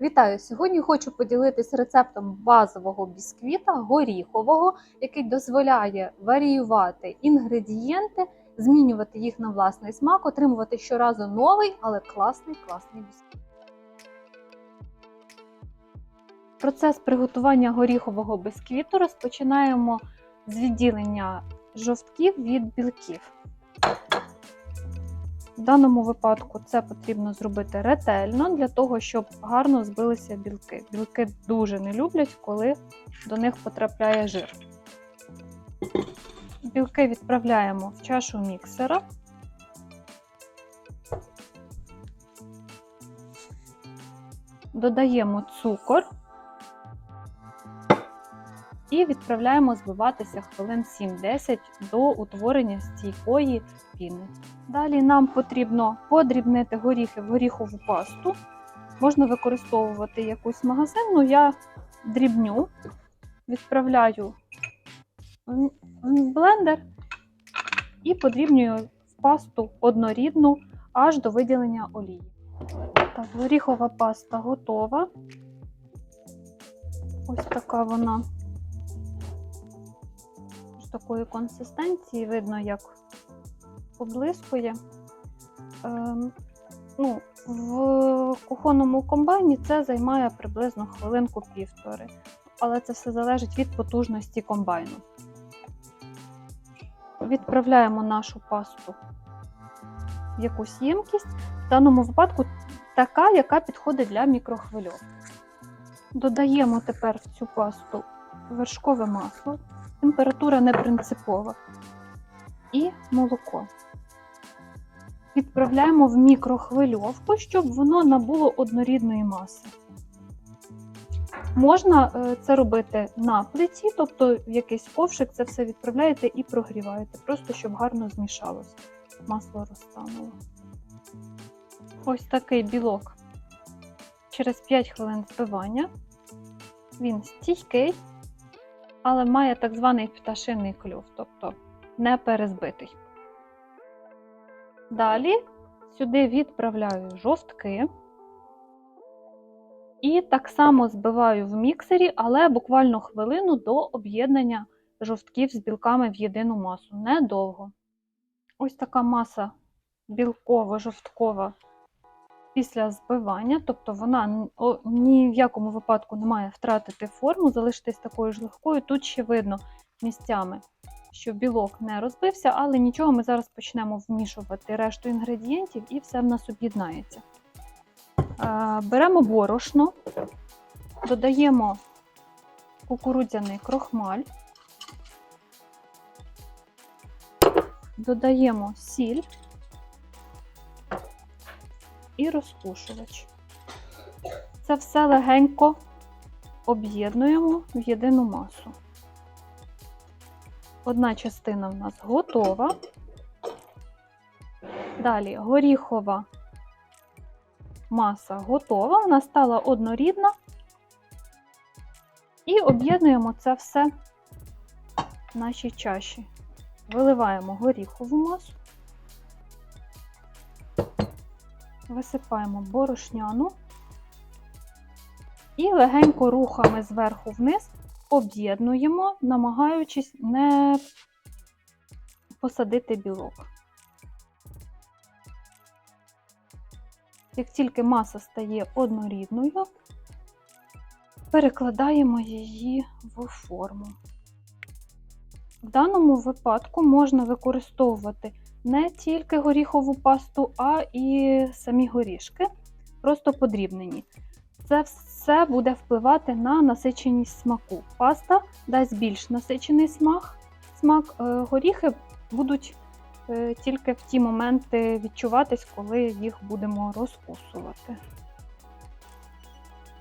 Вітаю! Сьогодні хочу поділитися рецептом базового бісквіта горіхового, який дозволяє варіювати інгредієнти, змінювати їх на власний смак, отримувати щоразу новий, але класний класний бісквіт. Процес приготування горіхового бісквіту розпочинаємо з відділення жовтків від білків. В даному випадку це потрібно зробити ретельно для того, щоб гарно збилися білки. Білки дуже не люблять, коли до них потрапляє жир. Білки відправляємо в чашу міксера. Додаємо цукор і відправляємо збиватися хвилин 7-10 до утворення стійкої піни. Далі нам потрібно подрібнити горіхи в горіхову пасту. Можна використовувати якусь магазинну, я дрібню, відправляю в блендер і подрібнюю в пасту однорідну аж до виділення олії. Так, горіхова паста готова. Ось така вона такої консистенції, видно, як поблискує. Ем, ну, В кухонному комбайні це займає приблизно хвилинку-півтори, але це все залежить від потужності комбайну. Відправляємо нашу пасту в якусь ємкість, в даному випадку така, яка підходить для мікрохвильовки. Додаємо тепер в цю пасту вершкове масло, температура не принципова, і молоко відправляємо в мікрохвильовку, щоб воно набуло однорідної маси. Можна е, це робити на плиті, тобто в якийсь ковшик це все відправляєте і прогріваєте, просто щоб гарно змішалося, масло розтануло. Ось такий білок через 5 хвилин збивання. Він стійкий, але має так званий пташиний клюв, тобто не перезбитий. Далі сюди відправляю жовтки і так само збиваю в міксері, але буквально хвилину до об'єднання жовтків з білками в єдину масу. Недовго. Ось така маса білково-жовткова після збивання, тобто вона ні в якому випадку не має втратити форму, залишитись такою ж легкою. Тут ще видно місцями що білок не розбився, але нічого, ми зараз почнемо вмішувати решту інгредієнтів і все в нас об'єднається. Е, беремо борошно, додаємо кукурудзяний крохмаль, додаємо сіль і розпушувач. Це все легенько об'єднуємо в єдину масу. Одна частина в нас готова. Далі горіхова маса готова, вона стала однорідна. І об'єднуємо це все в нашій чаші. Виливаємо горіхову масу, висипаємо борошняну і легенько рухами зверху вниз об'єднуємо, намагаючись не посадити білок. Як тільки маса стає однорідною, перекладаємо її в форму. В даному випадку можна використовувати не тільки горіхову пасту, а і самі горішки, просто подрібнені. Це все буде впливати на насиченість смаку. Паста дасть більш насичений смак. Смак е, горіхи будуть е, тільки в ті моменти відчуватись, коли їх будемо розкусувати.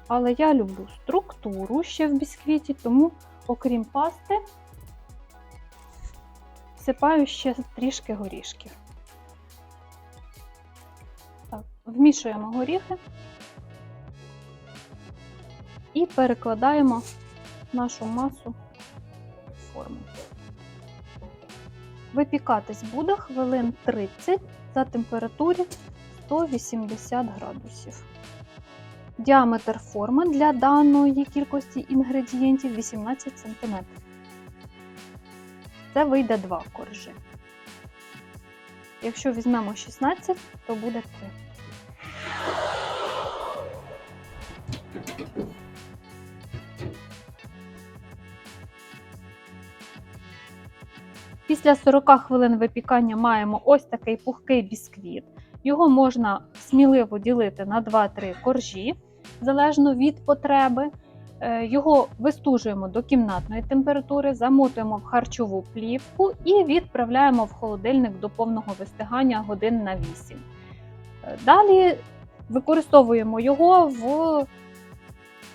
Але я люблю структуру ще в бісквіті, тому, окрім пасти, всипаю ще трішки горішків. Так, Вмішуємо горіхи і перекладаємо нашу масу в форму. Випікатись буде хвилин 30 за температурі 180 градусів. Діаметр форми для даної кількості інгредієнтів 18 см. Це вийде 2 коржі. Якщо візьмемо 16, то буде 3. Після 40 хвилин випікання маємо ось такий пухкий бісквіт. Його можна сміливо ділити на 2-3 коржі, залежно від потреби. Е, Його вистужуємо до кімнатної температури, замотуємо в харчову плівку і відправляємо в холодильник до повного вистигання годин на 8. Е, Далі використовуємо його в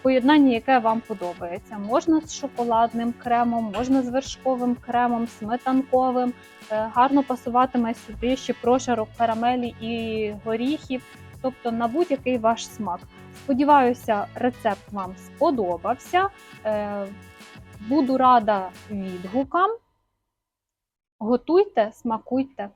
поєднанні, яке вам подобається. Можна з шоколадним кремом, можна з вершковим кремом, сметанковим. Е, Гарно пасуватиме сюди ще прошарок карамелі і горіхів, тобто на будь-який ваш смак. Сподіваюся, рецепт вам сподобався. Е, Буду рада відгукам. Готуйте, смакуйте.